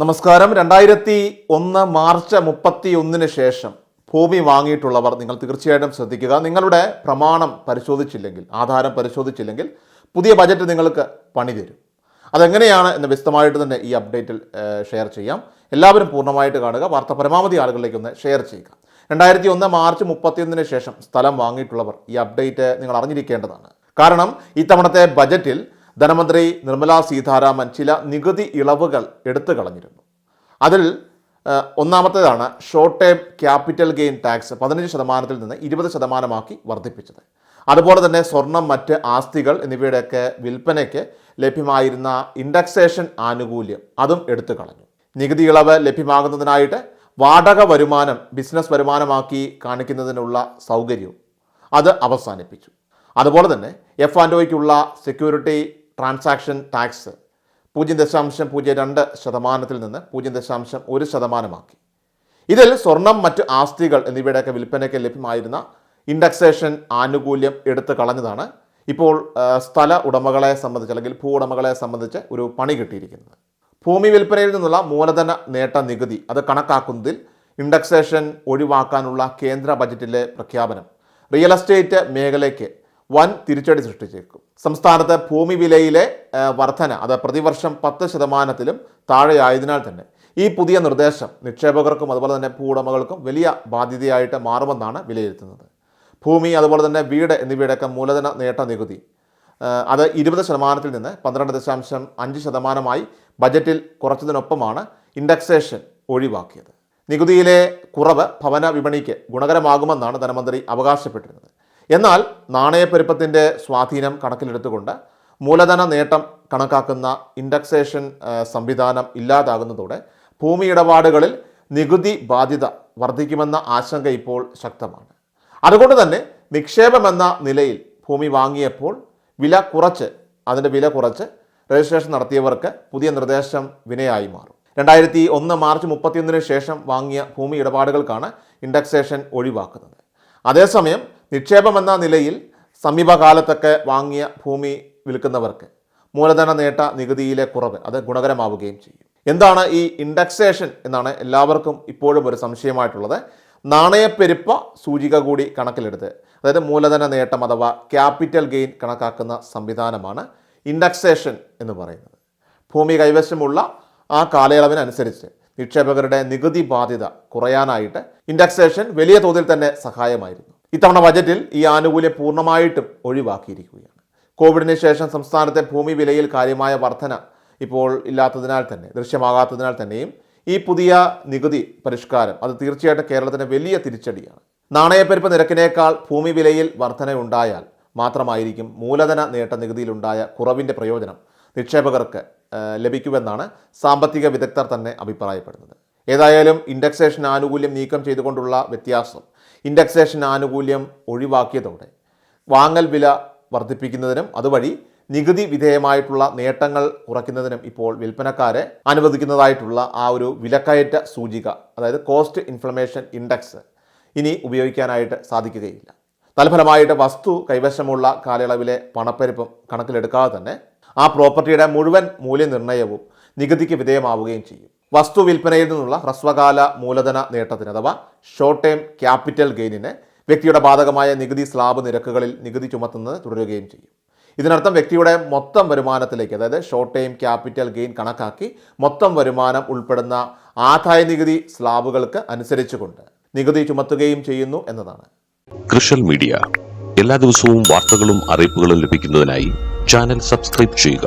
നമസ്കാരം. രണ്ടായിരത്തി ഒന്ന് മാർച്ച് മുപ്പത്തി ഒന്നിന് ശേഷം ഭൂമി വാങ്ങിയിട്ടുള്ളവർ നിങ്ങൾ തീർച്ചയായിട്ടും ശ്രദ്ധിക്കുക. നിങ്ങളുടെ പ്രമാണം പരിശോധിച്ചില്ലെങ്കിൽ ആധാരം പരിശോധിച്ചില്ലെങ്കിൽ പുതിയ ബജറ്റ് നിങ്ങൾക്ക് പണി തരും. അതെങ്ങനെയാണ് എന്ന് വിശദമായിട്ട് തന്നെ ഈ അപ്ഡേറ്റിൽ ഷെയർ ചെയ്യാം. എല്ലാവരും പൂർണമായിട്ട് കാണുക. വാർത്ത പരമാവധി ആളുകളിലേക്ക് ഒന്ന് ഷെയർ ചെയ്യുക. രണ്ടായിരത്തി ഒന്ന് മാർച്ച് മുപ്പത്തിയൊന്നിന് ശേഷം സ്ഥലം വാങ്ങിയിട്ടുള്ളവർ ഈ അപ്ഡേറ്റ് നിങ്ങൾ അറിഞ്ഞിരിക്കേണ്ടതാണ്. കാരണം ഇത്തവണത്തെ ബജറ്റിൽ ധനമന്ത്രി നിർമ്മല സീതാരാമൻ ചില നികുതി ഇളവുകൾ എടുത്തു കളഞ്ഞിരുന്നു. അതിൽ ഒന്നാമത്തേതാണ് short term capital gain tax പതിനഞ്ച് ശതമാനത്തിൽ നിന്ന് ഇരുപത് ശതമാനമാക്കി വർദ്ധിപ്പിച്ചത്. അതുപോലെ തന്നെ സ്വർണം മറ്റ് ആസ്തികൾ എന്നിവയുടെയൊക്കെ വിൽപ്പനയ്ക്ക് ലഭ്യമായിരുന്ന ഇൻഡക്സേഷൻ ആനുകൂല്യം അതും എടുത്തു കളഞ്ഞു. നികുതി ഇളവ് ലഭ്യമാകുന്നതിനായിട്ട് വാടക വരുമാനം ബിസിനസ് വരുമാനമാക്കി കാണിക്കുന്നതിനുള്ള സൗകര്യവും അത് അവസാനിപ്പിച്ചു. അതുപോലെ തന്നെ എഫ് ആൻഡ് ഒയ്ക്കുള്ള സെക്യൂരിറ്റി ട്രാൻസാക്ഷൻ ടാക്സ് പൂജ്യം ദശാംശം പൂജ്യം രണ്ട് ശതമാനത്തിൽ നിന്ന് പൂജ്യം ദശാംശം ഒരു ശതമാനമാക്കി. ഇതിൽ സ്വർണം മറ്റ് ആസ്തികൾ എന്നിവയുടെയൊക്കെ വിൽപ്പനയ്ക്ക് ലഭ്യമായിരുന്ന ഇൻഡക്സേഷൻ ആനുകൂല്യം എടുത്തു കളഞ്ഞതാണ് ഇപ്പോൾ സ്ഥല ഉടമകളെ സംബന്ധിച്ച് അല്ലെങ്കിൽ ഭൂ ഉടമകളെ സംബന്ധിച്ച് ഒരു പണി കിട്ടിയിരിക്കുന്നത്. ഭൂമി വിൽപ്പനയിൽ നിന്നുള്ള മൂലധന നേട്ട നികുതി അത് കണക്കാക്കുന്നതിൽ ഇൻഡക്സേഷൻ ഒഴിവാക്കാനുള്ള കേന്ദ്ര ബജറ്റിലെ പ്രഖ്യാപനം. റിയൽ എസ്റ്റേറ്റ് മേഖലയ്ക്ക് വൻ തിരിച്ചടി സൃഷ്ടിച്ചേക്കും. സംസ്ഥാനത്ത് ഭൂമി വിലയിലെ വർധന അത് പ്രതിവർഷം പത്ത് ശതമാനത്തിലും താഴെയായതിനാൽ തന്നെ ഈ പുതിയ നിർദ്ദേശം നിക്ഷേപകർക്കും അതുപോലെ തന്നെ ഭൂവുടമകൾക്കും വലിയ ബാധ്യതയായിട്ട് മാറുമെന്നാണ് വിലയിരുത്തുന്നത്. ഭൂമി അതുപോലെ തന്നെ വീട് എന്നിവയുടെയൊക്കെ മൂലധന നേട്ട നികുതി അത് ഇരുപത് ശതമാനത്തിൽ നിന്ന് പന്ത്രണ്ട് ദശാംശം അഞ്ച് ശതമാനമായി ബജറ്റിൽ കുറച്ചതിനൊപ്പമാണ് ഇൻഡക്സേഷൻ ഒഴിവാക്കിയത്. നികുതിയിലെ കുറവ് ഭവന വിപണിക്ക് ഗുണകരമാകുമെന്നാണ് ധനമന്ത്രി അവകാശപ്പെട്ടിരുന്നത്. എന്നാൽ നാണയപ്പെരുപ്പത്തിന്റെ സ്വാധീനം കണക്കിലെടുത്തുകൊണ്ട് മൂലധന നേട്ടം കണക്കാക്കുന്ന ഇൻഡക്സേഷൻ സംവിധാനം ഇല്ലാതാകുന്നതോടെ ഭൂമി ഇടപാടുകളിൽ നികുതി ബാധ്യത വർദ്ധിക്കുമെന്ന ആശങ്ക ഇപ്പോൾ ശക്തമാണ്. അതുകൊണ്ട് തന്നെ നിക്ഷേപമെന്ന നിലയിൽ ഭൂമി വാങ്ങിയപ്പോൾ വില കുറച്ച് അതിന്റെ വില കുറച്ച് രജിസ്ട്രേഷൻ നടത്തിയവർക്ക് പുതിയ നിർദ്ദേശം വിനയായി മാറും. രണ്ടായിരത്തി ഒന്ന് മാർച്ച് മുപ്പത്തിയൊന്നിന് ശേഷം വാങ്ങിയ ഭൂമി ഇടപാടുകൾക്കാണ് ഇൻഡക്സേഷൻ ഒഴിവാക്കുന്നത്. അതേസമയം നിക്ഷേപമെന്ന നിലയിൽ സമീപകാലത്തൊക്കെ വാങ്ങിയ ഭൂമി വിൽക്കുന്നവർക്ക് മൂലധന നേട്ട നികുതിയിലെ കുറവ് അത് ഗുണകരമാവുകയും ചെയ്യും. എന്താണ് ഈ ഇൻഡക്സേഷൻ എന്നാണ് എല്ലാവർക്കും ഇപ്പോഴും ഒരു സംശയമായിട്ടുള്ളത്. നാണയപ്പെരുപ്പ സൂചിക കൂടി കണക്കിലെടുത്ത് അതായത് മൂലധന നേട്ടം അഥവാ ക്യാപിറ്റൽ ഗെയിൻ കണക്കാക്കുന്ന സംവിധാനമാണ് ഇൻഡക്സേഷൻ എന്ന് പറയുന്നത്. ഭൂമി കൈവശമുള്ള ആ കാലയളവിനനുസരിച്ച് നിക്ഷേപകരുടെ നികുതി ബാധ്യത കുറയാനായിട്ട് ഇൻഡക്സേഷൻ വലിയ തോതിൽ തന്നെ സഹായമായിരുന്നു. ഇത്തവണ ബജറ്റിൽ ഈ ആനുകൂല്യം പൂർണമായിട്ടും ഒഴിവാക്കിയിരിക്കുകയാണ്. കോവിഡിന് ശേഷം സംസ്ഥാനത്തെ ഭൂമി വിലയിൽ കാര്യമായ വർധന ഇപ്പോൾ ഇല്ലാത്തതിനാൽ തന്നെ ദൃശ്യമാകാത്തതിനാൽ തന്നെയും ഈ പുതിയ നികുതി പരിഷ്കാരം അത് തീർച്ചയായിട്ടും കേരളത്തിന് വലിയ തിരിച്ചടിയാണ്. നാണയപ്പെരുപ്പ് നിരക്കിനേക്കാൾ ഭൂമി വിലയിൽ വർധന ഉണ്ടായാൽ മാത്രമായിരിക്കും മൂലധന നേട്ട നികുതിയിലുണ്ടായ കുറവിന്റെ പ്രയോജനം നിക്ഷേപകർക്ക് ലഭിക്കുമെന്നാണ് സാമ്പത്തിക വിദഗ്ധർ തന്നെ അഭിപ്രായപ്പെടുന്നത്. ഏതായാലും ഇൻഡെക്സേഷൻ ആനുകൂല്യം നീക്കം ചെയ്തുകൊണ്ടുള്ള വ്യത്യാസം ഇൻഡെക്സേഷൻ ആനുകൂല്യം ഒഴിവാക്കിയതോടെ വാങ്ങൽ വില വർദ്ധിപ്പിക്കുന്നതിനും അതുവഴി നികുതി വിധേയമായിട്ടുള്ള നേട്ടങ്ങൾ കുറയ്ക്കുന്നതിനും ഇപ്പോൾ വിൽപ്പനക്കാരെ അനുവദിക്കുന്നതായിട്ടുള്ള ആ ഒരു വിലക്കയറ്റ സൂചിക അതായത് കോസ്റ്റ് ഇൻഫ്ലമേഷൻ ഇൻഡെക്സ് ഇനി ഉപയോഗിക്കാനായിട്ട് സാധിക്കുകയില്ല. തൽഫലമായിട്ട് വസ്തു കൈവശമുള്ള കാലയളവിലെ പണപ്പെരുപ്പം കണക്കിലെടുക്കാതെ തന്നെ ആ പ്രോപ്പർട്ടിയുടെ മുഴുവൻ മൂല്യനിർണയവും നികുതിക്ക് വിധേയമാവുകയും ചെയ്യും. വസ്തു വിൽപ്പനയിൽ നിന്നുള്ള ഹ്രസ്വകാല മൂലധന നേട്ടത്തിന് അഥവാ ഷോർട്ട് ടേം ക്യാപിറ്റൽ ഗെയിനിന് വ്യക്തിയുടെ ബാധകമായ നികുതി സ്ലാബ് നിരക്കുകളിൽ നികുതി ചുമത്തുന്നത് തുടരുകയും ചെയ്യും. ഇതിനർത്ഥം വ്യക്തിയുടെ മൊത്തം വരുമാനത്തിലേക്ക് അതായത് ഷോർട്ട് ടൈം ക്യാപിറ്റൽ ഗെയിൻ കണക്കാക്കി മൊത്തം വരുമാനം ഉൾപ്പെടുന്ന ആദായ നികുതി സ്ലാബുകൾക്ക് അനുസരിച്ചുകൊണ്ട് നികുതി ചുമത്തുകയും ചെയ്യുന്നു എന്നതാണ്. കൃഷൽ മീഡിയ. എല്ലാ ദിവസവും വാർത്തകളും അറിയിപ്പുകളും ലഭിക്കുന്നതിനായി ചാനൽ സബ്സ്ക്രൈബ് ചെയ്യുക.